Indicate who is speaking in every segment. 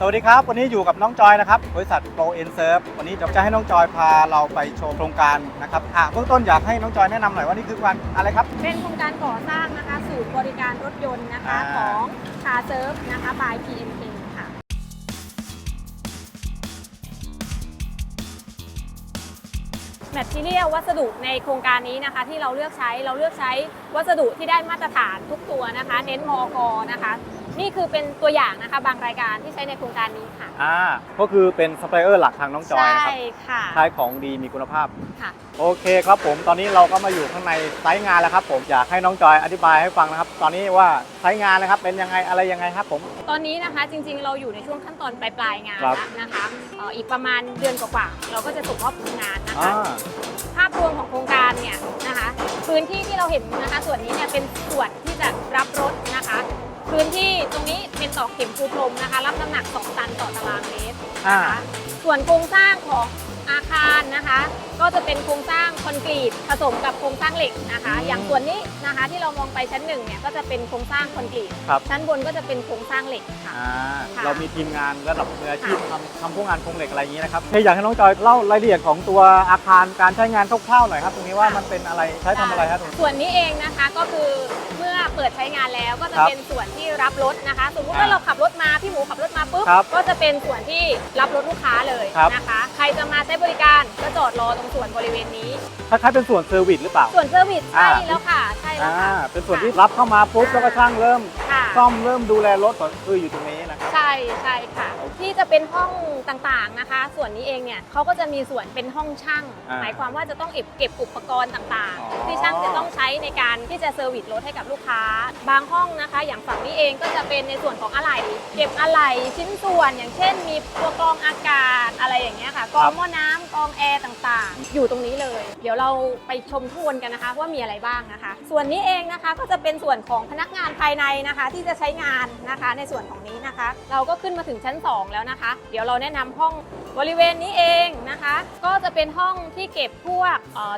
Speaker 1: สวัสดีครับ วันนี้อยู่กับน้องจอยนะครับบริษัท Pro N Serve วันนี้จะให้น้องจอยพาเราไปชมโครงการนะครับอะเบื้องต้นอยากให้น้องจอยแนะนำหน่อยว่านี่คือการอะไรครับ
Speaker 2: เป็นโครงการก่อสร้างนะคะศูนย์บริการรถยนต์นะคะ
Speaker 1: อ่า
Speaker 2: ของคาเซิร์ฟนะคะ by PMK ค่ะ แมททีเรียลวัสดุในโครงการนี้นะคะ ที่เราเลือกใช้เราเลือกใช้วัสดุที่ได้มาตรฐานทุกตัวนะคะ เน้นมอกนะคะ นี่คือเป็นตัวอย่างนะคะบางรายการที่ใช้ในโครงการนี้ค่ะ
Speaker 1: อ่าก็คือเป็นซัพพลายเออร์หลักทางน้องจอย
Speaker 2: ใช่
Speaker 1: นะครับ
Speaker 2: ค่ะ
Speaker 1: ใช้ของดีมีคุณภาพ
Speaker 2: ค่ะ
Speaker 1: โอเคครับผมตอนนี้เราก็มาอยู่ข้างในไซต์งานแล้วครับผมอยากให้น้องจอยอธิบายให้ฟังนะครับ ตอนนี้ว่าไซต์งานนะครับเป็นยังไงอะไรยังไงครับผม
Speaker 2: ตอนนี้นะคะจริงๆ เราอยู่ในช่วงขั้นตอนปลายๆงาน
Speaker 1: ครับ
Speaker 2: แล้วนะคะเอ่ออีกประมาณเดือนกว่าๆเราก็จะส่งมอบงานนะคะ
Speaker 1: อ่า
Speaker 2: ภาพรวมของโครงการเนี่ยนะคะ พื้นที่ที่เราเห็นนะคะ ส่วนนี้เนี่ยเป็นส่วนที่จะรับรถนะคะ พื้นที่ตรงนี้เป็นตอกเข็มปูพรมนะคะ รับน้ำหนัก 2 ตันต่อตารางเมตร
Speaker 1: อ่า
Speaker 2: นะคะส่วนโครงสร้างของอาคารนะคะ ก็จะเป็นโครงสร้างคอนกรีตผสมกับโครงสร้างเหล็กนะคะ
Speaker 1: อืม
Speaker 2: อย่างส่วนนี้นะคะที่เรามองไปชั้นหนึ่งเนี่ยก็จะเป็นโครงสร้างคอนกรีต
Speaker 1: ครับ
Speaker 2: ชั้นบนก็จะเป็นโครงสร้างเหล็กค่ะ
Speaker 1: อ่า
Speaker 2: ค่ะ
Speaker 1: เรามีทีมงานระดับมืออาชีพทำทำพวกงานโครงเหล็กอะไรอย่างนี้นะครับให้อยากให้น้องจอยเล่ารายละเอียดของตัวอาคารการใช้งานคร่าวๆหน่อยครับ ตรงนี้ว่ามันเป็นอะไรใช้ทำอะไรครับตรงนี้
Speaker 2: ส่วนนี้เองนะคะก็คือเมื่อ เปิดใช้งานแล้ว ก็จะ
Speaker 1: ครับ
Speaker 2: เป็นส่วนที่รับรถนะคะสมมุติ
Speaker 1: อ่า
Speaker 2: ว่าเราขับรถมาพี่หมูขับรถมาปุ๊บ
Speaker 1: ครับ
Speaker 2: ก็จะเป็นส่วนที่รับรถลูกค้าเลย
Speaker 1: ครับ
Speaker 2: นะคะ ใครจะมาใช้บริการก็จอดรอตรงส่วนบริเวณนี้
Speaker 1: คล้ายๆเป็นส่วนเซอร์วิสหรือเปล่า
Speaker 2: ส่วนเซอร์วิส
Speaker 1: อ่า
Speaker 2: ใช่แล้วค่ะใช่ แล้ว
Speaker 1: อ่า
Speaker 2: ค่ะ
Speaker 1: เป็นส่วนที่รับเข้ามาปุ๊บแล้วก็ช่างเริ่ม
Speaker 2: ค่ะ
Speaker 1: ซ่อมเริ่มดูแลรถก่อนคืออยู่ตรงนี้นะครับ
Speaker 2: ใช่ใช่ค่ะ ที่จะเป็นห้องต่างๆนะคะ ส่วนนี้เองเนี่ยเขาก็จะมีส่วนเป็นห้องช่าง
Speaker 1: อ่า
Speaker 2: หมายความว่าจะต้องเก็บเก็บอุปกรณ์ต่าง
Speaker 1: อ๋อ
Speaker 2: ๆ ที่ช่างจะต้องใช้ในการที่จะเซอร์วิสรถให้กับลูกค้า บางห้องนะคะ อย่างฝั่งนี้เองก็จะเป็นในส่วนของอะไหล่เก็บอะไหล่ชิ้นส่วน อย่างเช่น มีตัวกรองอากาศอะไรอย่างเงี้ยค่ะกรองหม้อน้ำกรองแอร์ต่างๆ อยู่ตรงนี้เลย เดี๋ยวเราไปชมทุกวนกันนะคะ ว่ามีอะไรบ้างนะคะ ส่วนนี้เองนะคะก็จะเป็นส่วนของพนักงานภายในนะคะ ที่จะใช้งานนะคะในส่วนของนี้นะคะ เราก็ขึ้นมาถึงชั้น 2 แล้วนะคะ เดี๋ยวเราแนะนำห้อง บริเวณนี้เองนะคะ ก็จะเป็นห้องที่เก็บพวก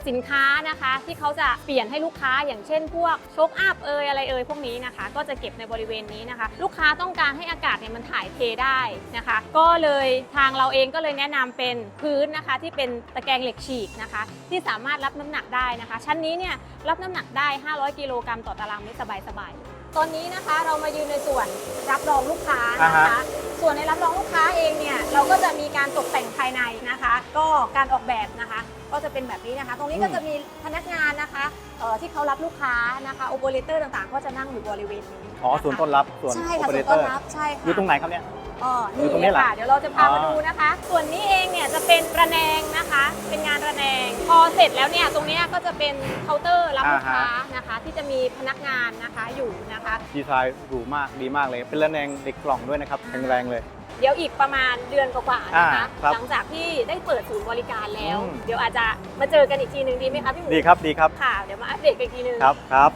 Speaker 2: สินค้านะคะ ที่เขาจะเปลี่ยนให้ลูกค้าอย่างเช่น พวกโชคอัพเอยอะไรเอยพวกนี้นะคะ ก็จะเก็บในบริเวณนี้นะคะ ลูกค้าต้องการให้อากาศเนี่ยมันถ่ายเทได้นะคะ ก็เลยทางเราเองก็เลยแนะนำเป็นพื้นนะคะ ที่เป็นตะแกรงเหล็กฉีกนะคะ ที่สามารถรับน้ำหนักได้นะคะ ชั้นนี้เนี่ยรับน้ำหนักได้ 500 กิโลกรัมต่อตารางเมตรสบายๆตอนนี้นะคะเรามายืนในส่วนรับรองลูกค้านะคะ ส่วนในรับรองลูกค้าเองเนี่ยเราก็จะมีการตกแต่งภายในนะคะ ก็การออกแบบนะคะ ก็จะเป็นแบบนี้นะคะ ตรงนี้ก็จะมีพนักงานนะคะเอ่อที่เขารับลูกค้านะคะโอเปอเรเตอร์ต่างๆ ก็จะนั่งอยู่บริเวณนี้
Speaker 1: อ๋อส่วนต้นรับส่วน
Speaker 2: ใช่
Speaker 1: โอ
Speaker 2: ค่ะ
Speaker 1: เปอ
Speaker 2: ส่
Speaker 1: เร
Speaker 2: วน
Speaker 1: เต
Speaker 2: ต้
Speaker 1: อนร์
Speaker 2: รับใช่ค่ะ
Speaker 1: อยู่ตรงไหนครับเนี่ย
Speaker 2: อ๋อ
Speaker 1: อยู่
Speaker 2: นี่
Speaker 1: ตรงนี้
Speaker 2: เลยค่ะ
Speaker 1: เหรอ
Speaker 2: เดี๋ยวเราจะพา
Speaker 1: อ๋อ
Speaker 2: มาดูนะคะ ส่วนนี้เองเนี่ยจะเป็นระแนงนะคะ เป็นงานระแนง พอเสร็จแล้วเนี่ยตรงเนี้ยก็จะเป็นเคาน์เตอร์รับลูกค้านะคะ ที่จะมีพนักงานนะคะอยู่นะคะ
Speaker 1: ดีไซน์หรูมากดีมากเลย เป็นระแนงเด็กกล่องด้วยนะครับแข็งแรงเลย
Speaker 2: เดี๋ยวอีกประมาณเดือนกว่าๆนะคะ
Speaker 1: อ่าครับ
Speaker 2: หลังจากที่ได้เปิดศูนย์บริการแล้ว
Speaker 1: อืม
Speaker 2: เดี๋ยวอาจจะมาเจอกันอีกทีหนึ่งดีไหมคะพี่หมู
Speaker 1: ดีครับดีครับ
Speaker 2: ค่ะ เดี๋ยวมาอัปเดตกันอีกทีหนึง
Speaker 1: ครับครับ